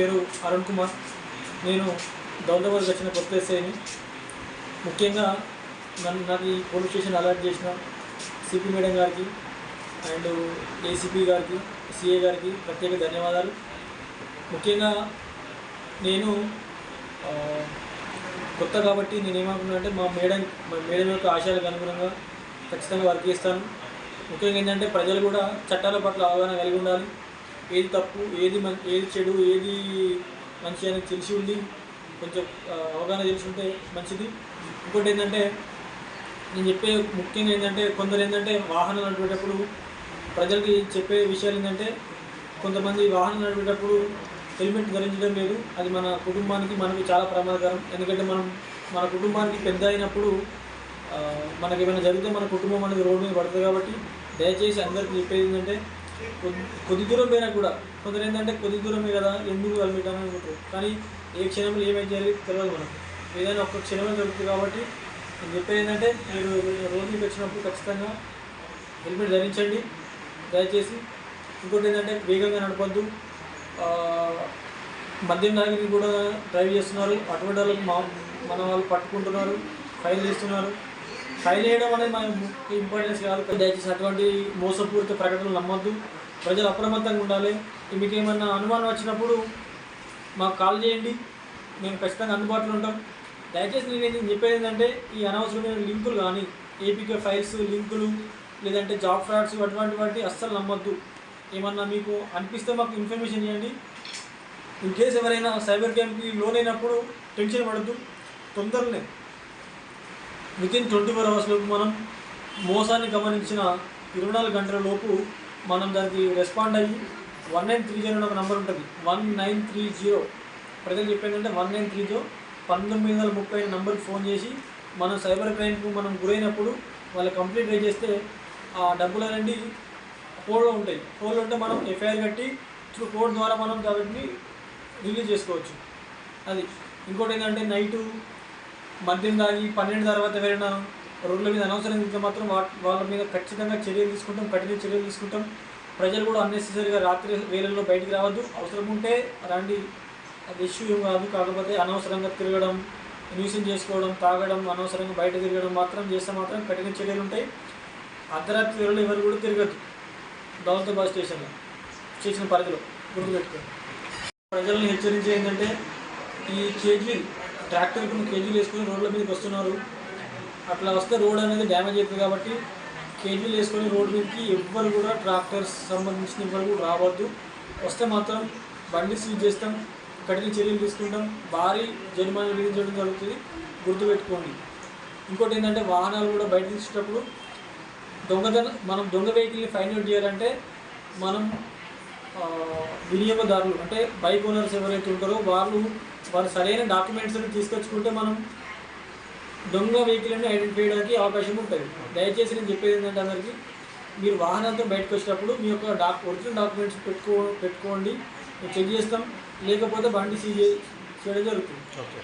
పేరు అరుణ్ కుమార్. నేను దౌలతాబాద్కి వచ్చిన కొత్త ఎస్ఐని ముఖ్యంగా నన్ను నాకు ఈ పోలీస్ స్టేషన్ అలర్ట్ చేసిన సిపి మేడం గారికి అండ్ ఏసీపీ గారికి సిఏ గారికి ప్రత్యేక ధన్యవాదాలు. ముఖ్యంగా నేను కొత్త కాబట్టి నేను ఏమనుకున్నా అంటే మా మేడం మా మేడం యొక్క ఆశయాలకు అనుగుణంగా ఖచ్చితంగా వర్క్ చేస్తాను. ముఖ్యంగా ఏంటంటే ప్రజలు కూడా చట్టాల పట్ల అవగాహన కలిగి ఉండాలి. ఏది తప్పు ఏది మం ఏది చెడు ఏది మంచి అని తెలిసి ఉంది కొంచెం అవగాహన తెలిసి ఉంటే మంచిది. ఇంకోటి ఏంటంటే నేను చెప్పే ముఖ్యంగా ఏంటంటే కొందరు ఏంటంటే వాహనం నడిపేటప్పుడు ప్రజలకి చెప్పే విషయాలు ఏంటంటే కొంతమంది వాహనం నడిపేటప్పుడు హెల్మెట్ ధరించడం లేదు. అది మన కుటుంబానికి మనకి చాలా ప్రమాదకరం. ఎందుకంటే మనం మన కుటుంబానికి పెద్ద అయినప్పుడు మనకి ఏమైనా జరిగితే మన కుటుంబం అనేది రోడ్డు మీద పడుతుంది కాబట్టి దయచేసి అందరికీ చెప్పేది ఏంటంటే కొద్ది కొద్ది దూరం పోయినా కూడా కొందరు ఏంటంటే కొద్ది దూరమే కదా ఎందుకు హెల్మెట్ అనుకుంటారు. కానీ ఏ క్షణంలో ఏమైతే తెలియదు మనకు. ఏదైనా ఒక్క క్షణమే జరుగుతుంది కాబట్టి నేను చెప్పేది ఏంటంటే మీరు రోడ్డు వచ్చినప్పుడు ఖచ్చితంగా హెల్మెట్ ధరించండి. దయచేసి ఇంకోటి ఏంటంటే వేగంగా నడపద్దు. మద్యం తాగి కూడా డ్రైవ్ చేస్తున్నారు. అటువంటి వాళ్ళకి మా మన వాళ్ళు పట్టుకుంటున్నారు ఫైల్ చేస్తున్నారు ఫైల్ వేయడం అనేది మన ఇంపార్టెన్స్ కాదు. దయచేసి అటువంటి మోసపూరిత ప్రకటనలు నమ్మొద్దు. ప్రజలు అప్రమత్తంగా ఉండాలి. మీకు ఏమన్నా అనుమానం వచ్చినప్పుడు మాకు కాల్ చేయండి. మేము ఖచ్చితంగా అందుబాటులో ఉంటాం. దయచేసి నేను చెప్పేది ఏంటంటే ఈ అనవసరమైన లింకులు కానీ ఏపీకే ఫైల్స్ లింకులు లేదంటే జాబ్ ఫ్రాడ్స్ అటువంటి వాటి అస్సలు నమ్మొద్దు. ఏమన్నా మీకు అనిపిస్తే మాకు ఇన్ఫర్మేషన్ ఇవ్వండి. ఇన్ కేసు ఎవరైనా సైబర్ క్రైమ్కి లోన్ అయినప్పుడు టెన్షన్ పడద్దు. తొందరనే within twenty four hours లోపు మనం మోసాన్ని గమనించిన ఇరవై నాలుగు గంటల లోపు మనం దానికి రెస్పాండ్ అయ్యి వన్ నైన్ త్రీ జీరో ఒక నెంబర్ ఉంటుంది. వన్ నైన్ త్రీ జీరో ప్రజలు చెప్పేంటంటే వన్ నైన్ త్రీ జీరో పంతొమ్మిది వందల ముప్పై నెంబర్కి ఫోన్ చేసి మనం సైబర్ క్రైమ్కు మనం గురైనప్పుడు వాళ్ళు కంప్లీట్ రేజ్ చేస్తే ఆ డబ్బులు అనేది కోడ్లో ఉంటాయి. కోడ్లో ఉంటే మనం ఎఫ్ఐఆర్ కట్టి త్రూ కోడ్ ద్వారా మనం దాన్ని రిలీజ్ చేసుకోవచ్చు. అది. ఇంకోటి ఏంటంటే నైటు మద్యం తాగి పన్నెండు తర్వాత ఎవరైనా రోడ్ల మీద అనవసరం ఇంకా మాత్రం వాళ్ళ మీద ఖచ్చితంగా చర్యలు తీసుకుంటాం కఠిన చర్యలు తీసుకుంటాం. ప్రజలు కూడా అన్నెసెసరీగా రాత్రి వేళల్లో బయటికి రావద్దు. అవసరం ఉంటే రండి. అది ఇష్యూ ఏం కాదు. కాకపోతే అనవసరంగా తిరగడం న్యూసెన్స్ చేసుకోవడం తాగడం అనవసరంగా బయట తిరగడం మాత్రం చేస్తే మాత్రం కఠిన చర్యలు ఉంటాయి. అర్ధరాత్రి వేళలో ఎవరు కూడా తిరగద్దు. దౌలతాబాద్ స్టేషన్లో స్టేషన్ పరిధిలో గుర్తుపెట్టుకోండి. ప్రజలను హెచ్చరించే ఏంటంటే ఈ కేజీ ట్రాక్టర్ ఇప్పుడు కేజీలు వేసుకొని రోడ్ల మీదకి వస్తున్నారు. అట్లా వస్తే రోడ్ అనేది డ్యామేజ్ అవుతుంది కాబట్టి కేజీలు వేసుకొని రోడ్ మీదకి ఎవ్వరు కూడా ట్రాక్టర్స్ సంబంధించిన ఎవ్వరు కూడా రావద్దు. వస్తే మాత్రం బండి సీజ్ చేస్తాం కఠిన చర్యలు తీసుకుంటాం భారీ జరిమానా విధించడం జరుగుతుంది. గుర్తుపెట్టుకోండి. ఇంకోటి ఏంటంటే వాహనాలు కూడా బయట తీసేటప్పుడు దొంగతనం మనం దొంగ వెహికల్ని ఫైండ్ అవుట్ చేయాలంటే మనం వినియోగదారులు అంటే బైక్ ఓనర్స్ ఎవరైతే ఉంటారో వాళ్ళు వారు సరైన డాక్యుమెంట్స్ తీసుకొచ్చుకుంటే మనం దొంగ వెహికల్ని ఐడెంటిఫై చేయడానికి అవకాశం ఉంటుంది. దయచేసి నేను చెప్పేది ఏంటంటే అందరికీ మీరు వాహనంతో బయటకు వచ్చేటప్పుడు మీ యొక్క డాక్ ఒరిజినల్ డాక్యుమెంట్స్ పెట్టుకో పెట్టుకోండి. మేము చెక్ చేస్తాం. లేకపోతే బండి సీజ్ చేయడం జరుగుతుంది. ఓకే.